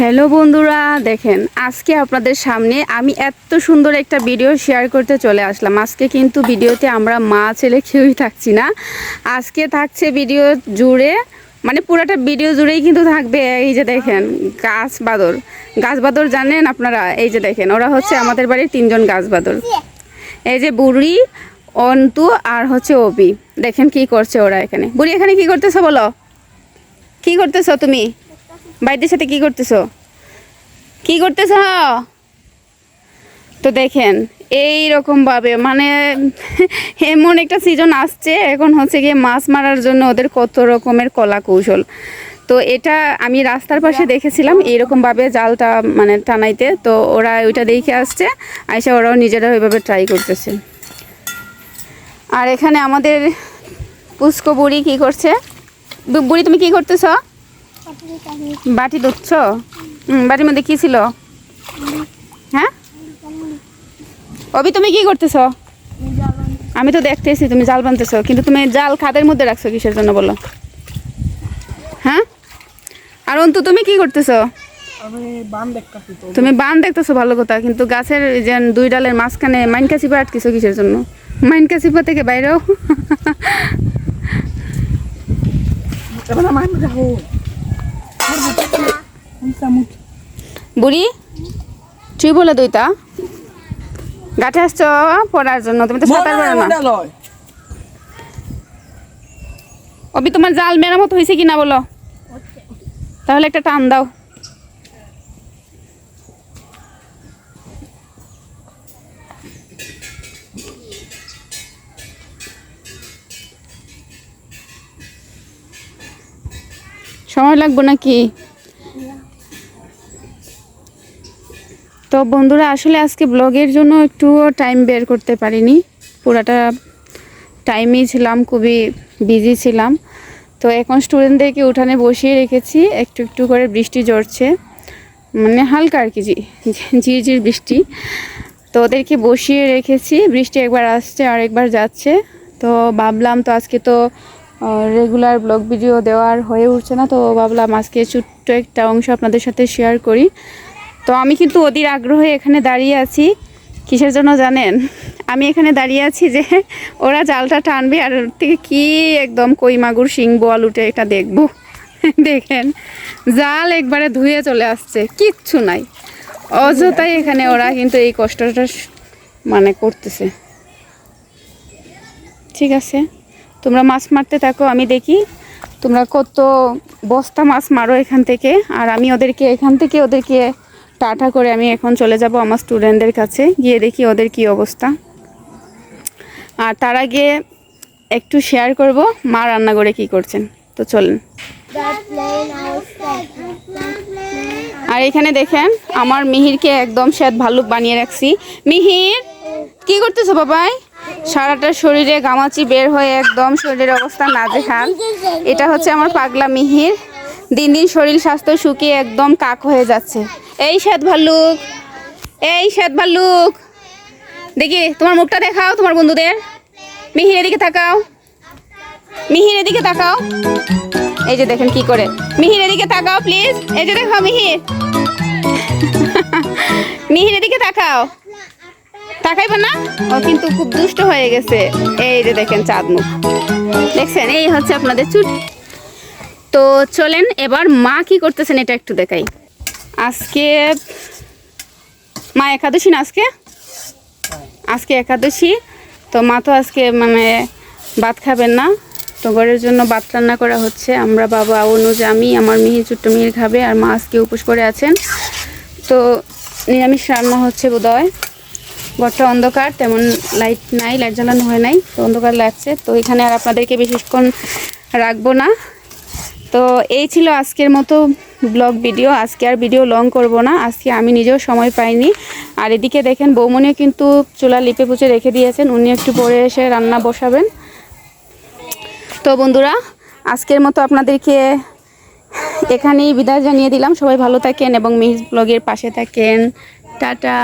Hello বন্ধুরা, দেখেন, আজকে আপনাদের সামনে আমি এত সুন্দর একটা ভিডিও শেয়ার করতে চলে আসলাম। আজকে কিন্তু ভিডিওতে আমরা মা, ছেলে কেউই থাকছি না। আজকে থাকছে ভিডিও জুড়ে মানে পুরাটা ভিডিও জুড়েই কিন্তু থাকবে এই যে দেখেন, গাছ বাদর গাছ বাদর জানেন আপনারা? এই যে দেখেন, ওরা হচ্ছে আমাদের বাড়ির তিনজন গাছ বাদর এই যে বুড়ি, অন্তু আর হচ্ছে অপি। দেখেন কি করছে ওরা এখানে। বুড়ি, এখানে কি করতেছো বলো? কি করতেছো তুমি? বাইদের সাথে কি করতেছো? কি করতেছ? তো দেখেন এই ভাবে মানে এমন একটা সিজন আসছে, এখন হচ্ছে গিয়ে মাছ মারার জন্য ওদের কত রকমের কলা কৌশল তো এটা আমি রাস্তার পাশে দেখেছিলাম এইরকম ভাবে জালটা মানে টানাইতে, তো ওরা ওইটা দেখে আসছে, আইসা ওরাও নিজেরা ওইভাবে ট্রাই করতেছে। আর এখানে আমাদের পুষ্ক বুড়ি কি করছে? বুড়ি তুমি কি করতেছো? বাটি হুম বাটির মধ্যে কি ছিল? হ্যাঁ? অবি তুমি কি করতেছ? আমি তো দেখতেছি তুমি জাল বানতেছো কিন্তু তুমি জাল খাদের মধ্যে রাখছো কিসের জন্য বলো? হ্যাঁ? আর অন্তু তুমি কি করতেছো? তুমি বান দেখতেছো ভালো কথা কিন্তু গাছের যে দুই ডালের মাঝখানে মাইনকা চিপা আটকেছো কিসের জন্য? মাইনকা চিপা থেকে বাইরেও এবার আমার যাব চামচ বুড়ি তুই বলে দুইটা গাঠে আসছো পড়ার জন্য তুমি তো সাঁতার পারো না। অবি তোমার জাল মেরামত হয়েছে কিনা বলো? তাহলে একটা টান দাও। সময় লাগবে নাকি? তো বন্ধুরা, আসলে আজকে ব্লগের জন্য একটুও টাইম বের করতে পারিনি। পুরাটা টাইমেই ছিলাম, খুবই বিজি ছিলাম। তো এখন স্টুডেন্টদেরকে উঠানে বসিয়ে রেখেছি, একটু একটু করে বৃষ্টি ঝরছে। মানে হালকা আর কি ঝি- ঝিরঝির বৃষ্টি। তো ওদেরকে বসিয়ে রেখেছি, বৃষ্টি একবার আসছে, আর একবার যাচ্ছে। তো ভাবলাম তো আজকে তো রেগুলার ব্লগ ভিডিও দেওয়ার হয়ে উঠছে না, তো ভাবলাম আজকে ছোট্ট একটা অংশ আপনাদের সাথে শেয়ার করি। তো আমি কিন্তু অধীর আগ্রহে এখানে দাঁড়িয়ে আছি। কিসের জন্য জানেন? আমি এখানে দাঁড়িয়ে আছি যে ওরা জালটা টানবে আর থেকে কি একদম কই মাগুর শিং বোয়াল উঠে এটা দেখব। দেখেন, জাল একবারে ধুয়ে চলে আসছে, কিচ্ছু নাই। অযথাই এখানে ওরা কিন্তু এই কষ্টটা মানে করতেছে। ঠিক আছে, তোমরা মাছ মারতে থাকো, আমি দেখি। তোমরা কত বস্তা মাছ মারো এখান থেকে, আর আমি ওদেরকে, এখান থেকে ওদেরকে টাটা করে আমি এখন চলে যাব আমার স্টুডেন্টদের কাছে। গিয়ে দেখি ওদের কি অবস্থা। আর তার আগে একটু শেয়ার করব মা রান্না করে কি করছেন। তো চলেন। আর এখানে দেখেন, আমার মিহিরকে একদম শ্বেত ভাল্লুক বানিয়ে রাখছি। মিহির, কি করতেছো বাবাই? সারাটা শরীরে গামাচি বের হয়ে একদম শরীরের অবস্থা নাজেহাল। এটা হচ্ছে আমার পাগলা মিহির। দিন দিন শরীর স্বাস্থ্য শুকিয়ে একদম কাক হয়ে যাচ্ছে। এই শ্বেত ভাল্লুক, এই শ্বেত ভাল্লুক। দেখি, তোমার মুখটা দেখাও, তোমার বন্ধুদের। মিহির এদিকে তাকাও। মিহির এদিকে তাকাও। এই যে দেখেন কি করে। মিহির এদিকে তাকাও প্লিজ এই যে দেখো, মিহির। মিহির এদিকে তাকাও। তাকাইবে না? ও কিন্তু খুব দুষ্ট হয়ে গেছে। এই যে দেখেন চাঁদ মুখ। দেখছেন? এই হচ্ছে আপনাদের চুট। তো চলেন, এবার মা কি করতেছেন এটা একটু দেখাই। আজকে মা একাদশী না আজকে? আজকে একাদশী। তো মা তো আজকে মানে ভাত খাবেন না। তো ঘরের জন্য ভাত রান্না করা হচ্ছে। আমরা বাবা অনুজ আমি আমার মিহি ছোট্ট মিহির খাবে আর মা আজকে উপোস করে আছেন। তো নিরামিষ রান্না হচ্ছে বোধহয়। ঘরটা অন্ধকার তেমন লাইট নাই লাইট জ্বালানো হয় নাই। তো অন্ধকার লাগছে। তো এখানে আর আপনাদেরকে বেশিক্ষণ রাখব না। তো এই ছিল আজকের মতো ব্লগ ভিডিও। আজকে আর ভিডিও লং করব না। আজকে আমি নিজেও সময় পাইনি। আর এদিকে দেখেন বৌমনিও কিন্তু চুলা লিপে পুচে রেখে দিয়েছেন। উনি একটু পরে এসে রান্না বসাবেন। তো বন্ধুরা, আজকের মতো আপনাদেরকে এখানেই বিদায় জানিয়ে দিলাম। সবাই ভালো থাকেন এবং মিস ব্লগের পাশে থাকেন। টাটা।